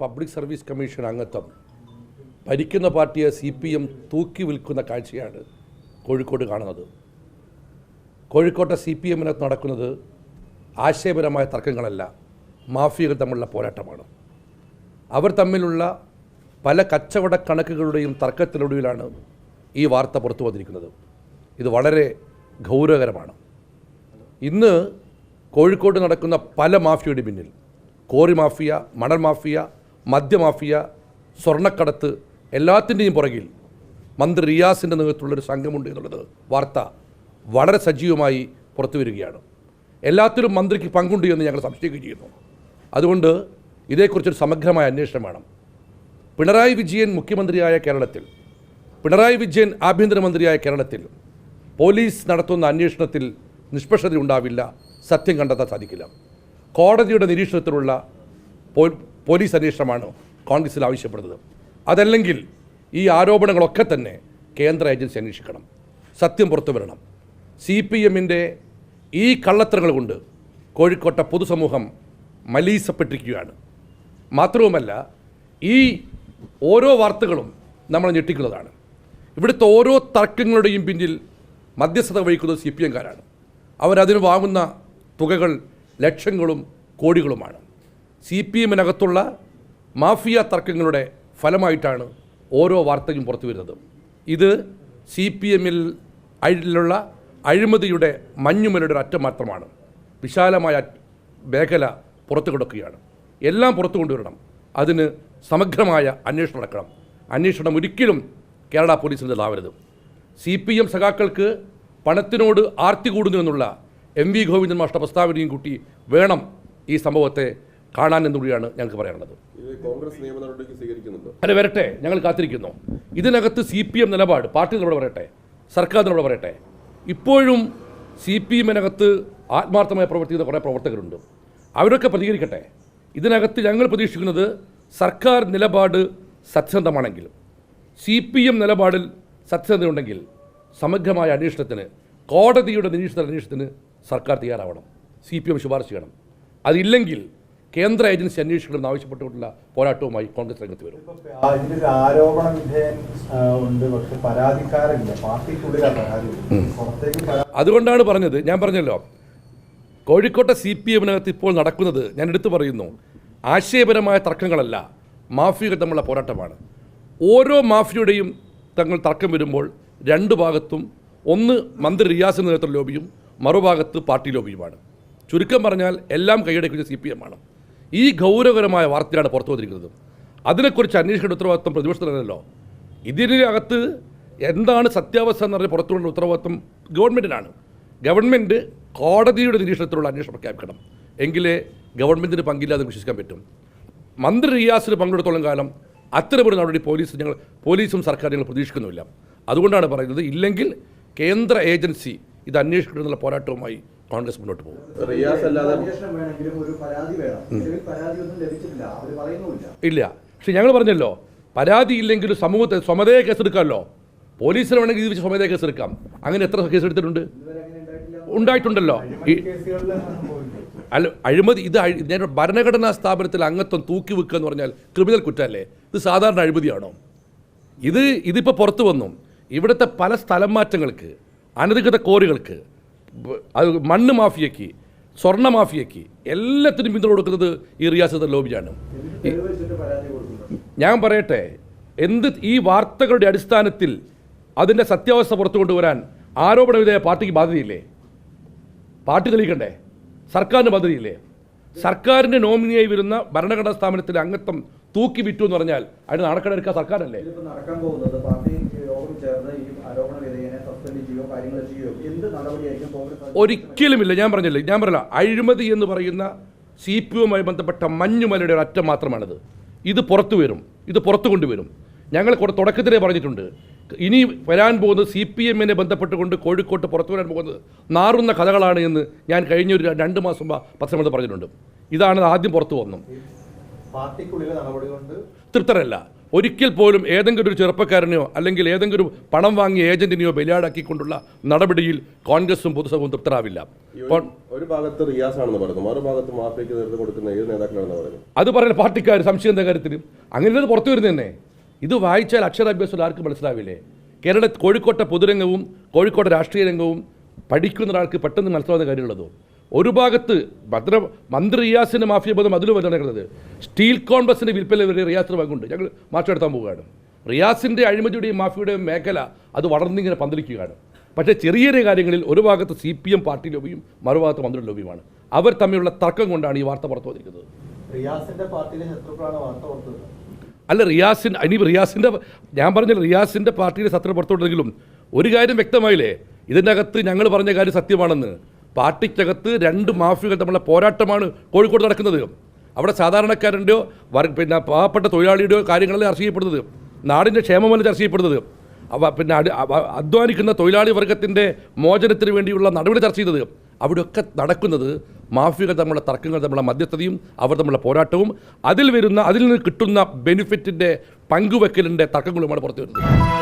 Public service commission അംഗത്വം. ഭരിക്കുന്ന പാർട്ടിയെ സി പി എം തൂക്കി വിൽക്കുന്ന കാഴ്ചയാണ് കോഴിക്കോട് കാണുന്നത്. കോഴിക്കോട്ടെ സി പി എമ്മിനകത്ത് നടക്കുന്നത് ആശയപരമായ തർക്കങ്ങളല്ല മാഫിയകൾ തമ്മിലുള്ള പോരാട്ടമാണ്. അവർ തമ്മിലുള്ള പല കച്ചവട കണക്കുകളുടെയും തർക്കത്തിനൊടുവിലാണ് ഈ വാർത്ത പുറത്തു വന്നിരിക്കുന്നത്. ഇത് വളരെ ഗൗരവകരമാണ്. ഇന്ന് കോഴിക്കോട് നടക്കുന്ന പല മാഫിയയുടെ പിന്നിൽ കോറി മാഫിയ മണൽ മാഫിയ മദ്യമാഫിയ സ്വർണക്കടത്ത് എല്ലാത്തിന്റെയും പുറകിൽ മന്ത്രി റിയാസിന്റെ നേതൃത്വത്തിലുള്ളൊരു സംഘമുണ്ട് എന്നുള്ളത് വാർത്ത വളരെ സജീവമായി പുറത്തു വരികയാണ്. എല്ലാത്തിലും മന്ത്രിക്ക് പങ്കുണ്ട് എന്ന് ഞങ്ങൾ സംശയിക്കുകയും ചെയ്യുന്നു. അതുകൊണ്ട് ഇതേക്കുറിച്ചൊരു സമഗ്രമായ അന്വേഷണം വേണം. പിണറായി വിജയൻ മുഖ്യമന്ത്രിയായ കേരളത്തിൽ പിണറായി വിജയൻ ആഭ്യന്തരമന്ത്രിയായ കേരളത്തിൽ പോലീസ് നടത്തുന്ന അന്വേഷണത്തിൽ നിഷ്പക്ഷത ഉണ്ടാവില്ല സത്യം കണ്ടെത്താൻ സാധിക്കില്ല. കോടതിയുടെ നിരീക്ഷണത്തിലുള്ള പോലീസ് അന്വേഷണമാണ് കോൺഗ്രസിൽ ആവശ്യപ്പെടുന്നത്. അതല്ലെങ്കിൽ ഈ ആരോപണങ്ങളൊക്കെ തന്നെ കേന്ദ്ര ഏജൻസി അന്വേഷിക്കണം. സത്യം പുറത്തു വരണം. സി പി എമ്മിന്റെ ഈ കള്ളത്തരങ്ങൾ കൊണ്ട് കോഴിക്കോട്ടെ പൊതുസമൂഹം മലീസപ്പെട്ടിരിക്കുകയാണ്. മാത്രവുമല്ല ഈ ഓരോ വാർത്തകളും നമ്മളെ ഞെട്ടിക്കുന്നതാണ്. ഇവിടുത്തെ ഓരോ തർക്കങ്ങളുടെയും പിന്നിൽ മധ്യസ്ഥത വഹിക്കുന്നത് സി പി എംകാരാണ് അവരതിന് വാങ്ങുന്ന തുകകൾ ലക്ഷങ്ങളും കോടികളുമാണ്. സി പി എമ്മിനകത്തുള്ള മാഫിയ തർക്കങ്ങളുടെ ഫലമായിട്ടാണ് ഓരോ വാർത്തയും പുറത്തു വരുന്നത്. ഇത് സി പി എമ്മിൽ അഴിലുള്ള അഴിമതിയുടെ മഞ്ഞുമലയുടെ ഒരു അറ്റം മാത്രമാണ്. വിശാലമായ മേഖല പുറത്തു കിടക്കുകയാണ്. എല്ലാം പുറത്തു കൊണ്ടുവരണം. അതിന് സമഗ്രമായ അന്വേഷണം നടക്കണം. അന്വേഷണം ഒരിക്കലും കേരള പോലീസിന്റെതാവരുത് സി പി എം സഖാക്കൾക്ക് പണത്തിനോട് ആർത്തി കൂടുന്നു എന്നുള്ള എം വി ഗോവിന്ദൻ മാഷ്ട പ്രസ്താവനയും കൂട്ടി വേണം ഈ സംഭവത്തെ കാണാൻ എന്നുകൂടിയാണ് ഞങ്ങൾക്ക് പറയാനുള്ളത്. അല്ല വരട്ടെ. ഞങ്ങൾ കാത്തിരിക്കുന്നു. ഇതിനകത്ത് സി പി എം നിലപാട് പാർട്ടി നിലപാട് പറയട്ടെ സർക്കാർ നിലപാട് പറയട്ടെ. ഇപ്പോഴും സി പി എമ്മിനകത്ത് ആത്മാർത്ഥമായി പ്രവർത്തിക്കുന്ന കുറേ പ്രവർത്തകരുണ്ട്. അവരൊക്കെ പ്രതികരിക്കട്ടെ. ഇതിനകത്ത് ഞങ്ങൾ പ്രതീക്ഷിക്കുന്നത് സർക്കാർ നിലപാട് സത്യസന്ധമാണെങ്കിൽ സി പി എം നിലപാടിൽ സത്യസന്ധതയുണ്ടെങ്കിൽ സമഗ്രമായ അന്വേഷണത്തിന് കോടതിയുടെ നിരീക്ഷണ അന്വേഷണത്തിന് സർക്കാർ തയ്യാറാവണം. സി പി എം ശുപാർശ ചെയ്യണം. അതില്ലെങ്കിൽ കേന്ദ്ര ഏജൻസി അന്വേഷിക്കണമെന്ന് ആവശ്യപ്പെട്ടുകൊണ്ടുള്ള പോരാട്ടവുമായി കോൺഗ്രസ് രംഗത്ത് വരും. അതുകൊണ്ടാണ് പറഞ്ഞത് ഞാൻ പറഞ്ഞല്ലോ കോഴിക്കോട്ടെ സി പി എമ്മിനകത്ത് ഇപ്പോൾ നടക്കുന്നത് ഞാൻ എടുത്തു പറയുന്നു ആശയപരമായ തർക്കങ്ങളല്ല മാഫിയകൾ തമ്മിലുള്ള പോരാട്ടമാണ്. ഓരോ മാഫിയയുടെയും തങ്ങൾ തർക്കം വരുമ്പോൾ രണ്ട് ഭാഗത്തും ഒന്ന് മന്ത്രി റിയാസിന്റെ നേതൃത്വ ലോബിയും മറുഭാഗത്ത് പാർട്ടി ലോബിയുമാണ്. ചുരുക്കം പറഞ്ഞാൽ എല്ലാം കൈയടക്കുന്ന സി പി എം ആണ്. ഈ ഗൗരവകരമായ വാർത്തയാണ് പുറത്തു വന്നിരിക്കുന്നത്. അതിനെക്കുറിച്ച് അന്വേഷിക്കേണ്ട ഉത്തരവാദിത്വം പ്രതിപക്ഷത്തിനല്ലോ ഇതിനകത്ത് എന്താണ് സത്യാവസ്ഥ എന്ന് പറഞ്ഞ് പുറത്തുള്ള ഉത്തരവാദിത്വം ഗവൺമെന്റിനാണ് ഗവൺമെന്റ് കോടതിയുടെ നിരീക്ഷണത്തിലുള്ള അന്വേഷണം പ്രഖ്യാപിക്കണം. എങ്കിലേ ഗവൺമെന്റിന് പങ്കില്ലാതെ വിശ്വസിക്കാൻ പറ്റും. മന്ത്രി റിയാസിന് പങ്കെടുത്തോളം കാലം അത്തരമൊരു നടപടി പോലീസ് ഞങ്ങൾ പോലീസും സർക്കാർ ഞങ്ങൾ പ്രതീക്ഷിക്കുന്നുമില്ല. അതുകൊണ്ടാണ് പറയുന്നത് ഇല്ലെങ്കിൽ കേന്ദ്ര ഏജൻസി ഇത് അന്വേഷിക്കണമെന്നുള്ള പോരാട്ടവുമായി കോൺഗ്രസ് മുന്നോട്ട് പോകും. റിയാസ് അല്ലാതെ ഇല്ല. പക്ഷെ ഞങ്ങൾ പറഞ്ഞല്ലോ പരാതി ഇല്ലെങ്കിൽ സമൂഹത്തെ സ്വമതയെ കേസെടുക്കാമല്ലോ. പോലീസിന് വേണമെങ്കിൽ ഇത് വെച്ച് സ്വമതയെ കേസെടുക്കാം. അങ്ങനെ എത്ര കേസെടുത്തിട്ടുണ്ട്? എടുത്തിട്ടുണ്ട് അങ്ങനെ ഉണ്ടായിട്ടില്ല ഉണ്ടായിട്ടുണ്ടല്ലോ അല്ല അഴിമതി ഇത് ഞാൻ ഭരണഘടനാ സ്ഥാപനത്തിൽ അംഗത്വം തൂക്കി വെക്കുക എന്ന് പറഞ്ഞാൽ ക്രിമിനൽ കുറ്റമല്ലേ? ഇത് സാധാരണ അഴിമതിയാണോ? ഇത് ഇതിപ്പോൾ പുറത്തു വന്നു. ഇവിടുത്തെ പല സ്ഥലം മാറ്റങ്ങൾക്ക് അനധികൃത കോറികൾക്ക് അത് മണ്ണ് മാഫിയയ്ക്ക് സ്വർണ മാഫിയയ്ക്ക് എല്ലാത്തിനും പിന്തുണ കൊടുക്കുന്നത് ഈ റിയാസത്ത് ലോബിയാണ്. ഞാൻ പറയട്ടെ എന്ത് ഈ വാർത്തകളുടെ അടിസ്ഥാനത്തിൽ അതിന്റെ സത്യാവസ്ഥ പുറത്തു കൊണ്ടുവരാൻ ആരോപണ വിധേയ പാർട്ടിക്ക് ബാധ്യതയില്ലേ? പാർട്ടി തെളിയിക്കണ്ടേ? സർക്കാരിന് ബാധ്യതയില്ലേ? സർക്കാരിന്റെ നോമിനിയായി വരുന്ന ഭരണഘടനാ സ്ഥാപനത്തിലെ അംഗത്വം തൂക്കി വിറ്റു എന്ന് പറഞ്ഞാൽ അതിന് നടക്കണെടുക്കുക സർക്കാരല്ലേ? ഒരിക്കലുമില്ല. ഞാൻ പറഞ്ഞില്ലേ ഞാൻ പറഞ്ഞില്ല അഴിമതി എന്ന് പറയുന്ന സി പി എമ്മുമായി ബന്ധപ്പെട്ട മഞ്ഞുമലയുടെ ഒരു അറ്റം മാത്രമാണിത്. ഇത് പുറത്തു വരും ഇത് പുറത്തു കൊണ്ടുവരും. ഞങ്ങൾ തുടക്കത്തിലേ പറഞ്ഞിട്ടുണ്ട് ഇനി വരാൻ പോകുന്നത് സി പി എമ്മിനെ ബന്ധപ്പെട്ടുകൊണ്ട് കോഴിക്കോട്ട് പുറത്തു വരാൻ പോകുന്നത് നാറുന്ന കഥകളാണ് എന്ന് ഞാൻ കഴിഞ്ഞ ഒരു രണ്ട് മാസം പത്രമെടുത്ത് പറഞ്ഞിട്ടുണ്ട്. ഇതാണ് ആദ്യം പുറത്തു വന്നു തൃപ്തരല്ല. ഒരിക്കൽ പോലും ഏതെങ്കിലും ഒരു ചെറുപ്പക്കാരനെയോ അല്ലെങ്കിൽ ഏതെങ്കിലും ഒരു പണം വാങ്ങിയ ഏജന്റിനെയോ ബലിയാടാക്കിക്കൊണ്ടുള്ള നടപടിയിൽ കോൺഗ്രസും പൊതുസഭവും തൃപ്തരാവില്ല. ഒരു- ഭാഗത്ത് റിയാസ് ആണെന്ന് പറയുന്നു മറുഭാഗത്ത് മാഫിയക്ക് നേതൃത്വം കൊടുക്കുന്ന ഏത് നേതാക്കളാണെന്ന് പറയുന്നത് അത് പറയുന്ന പാർട്ടിക്കാർ സംശയം എന്ന കാര്യത്തിൽ അങ്ങനെ പുറത്തു വരുന്നത് തന്നെ. ഇത് വായിച്ചാൽ അക്ഷരാഭ്യാസം ആർക്കും മനസ്സിലാവില്ലേ? കേരള കോഴിക്കോട്ടെ പൊതുരംഗവും കോഴിക്കോട്ടെ രാഷ്ട്രീയ രംഗവും പഠിക്കുന്ന ഒരാൾക്ക് പെട്ടെന്ന് മനസ്സിലാവുന്ന കാര്യമുള്ളതോ? ഒരു ഭാഗത്ത് ഭദ്ര മന്ത്രി റിയാസിന്റെ മാഫിയ ബോധം അതിലും വരെ നടക്കുന്നത് സ്റ്റീൽ കോൺഗ്രസിന്റെ വിൽപ്പന വരെ റിയാസിന് പങ്കുണ്ട്. ഞങ്ങൾ മാറ്റെടുത്താൻ പോവുകയാണ്. റിയാസിന്റെ അഴിമതിയുടെയും മാഫിയുടെയും മേഖല അത് വളർന്നിങ്ങനെ പന്തലിക്കുകയാണ്. പക്ഷേ ചെറിയ ചെറിയ കാര്യങ്ങളിൽ ഒരു ഭാഗത്ത് സി പി എം പാർട്ടി ലോബിയും മറുഭാഗത്ത് മന്ത്രി ലോബിയുമാണ്. അവർ തമ്മിലുള്ള തർക്കം കൊണ്ടാണ് ഈ വാർത്ത പുറത്തു വന്നിരിക്കുന്നത്. പാർട്ടിയിലെ ശത്രുക്കളാണ് വാർത്ത അല്ല റിയാസിൻ ഇനി റിയാസിന്റെ ഞാൻ പറഞ്ഞ റിയാസിന്റെ പാർട്ടിയുടെ സത്യം പുറത്തുവിട്ടെങ്കിലും ഒരു കാര്യം വ്യക്തമായില്ലേ? ഇതിനകത്ത് ഞങ്ങൾ പറഞ്ഞ കാര്യം സത്യമാണെന്ന്. പാർട്ടിക്കകത്ത് രണ്ട് മാഫിയകൾ തമ്മിലുള്ള പോരാട്ടമാണ് കോഴിക്കോട് നടക്കുന്നത്. അവിടെ സാധാരണക്കാരന്റെയോ വർ- പിന്നെ പാവപ്പെട്ട തൊഴിലാളിയുടെയോ കാര്യങ്ങളല്ല ചർച്ച ചെയ്യപ്പെടുന്നത് നാടിന്റെ ക്ഷേമമല്ല ചർച്ച ചെയ്യപ്പെടുന്നത് പിന്നെ അധ്വാനിക്കുന്ന തൊഴിലാളി വർഗത്തിന്റെ മോചനത്തിന് വേണ്ടിയുള്ള നടപടി ചർച്ച ചെയ്തത് അവിടെയൊക്കെ നടക്കുന്നത് മാഫിയകൾ തമ്മിലുള്ള തർക്കങ്ങൾ തമ്മിലുള്ള മധ്യസ്ഥതയും അവർ തമ്മിലുള്ള പോരാട്ടവും അതിൽ വരുന്ന അതിൽ നിന്ന് കിട്ടുന്ന ബെനിഫിറ്റിന്റെ പങ്കുവെക്കലിന്റെ തർക്കങ്ങളുമാണ് പുറത്തു വരുന്നത്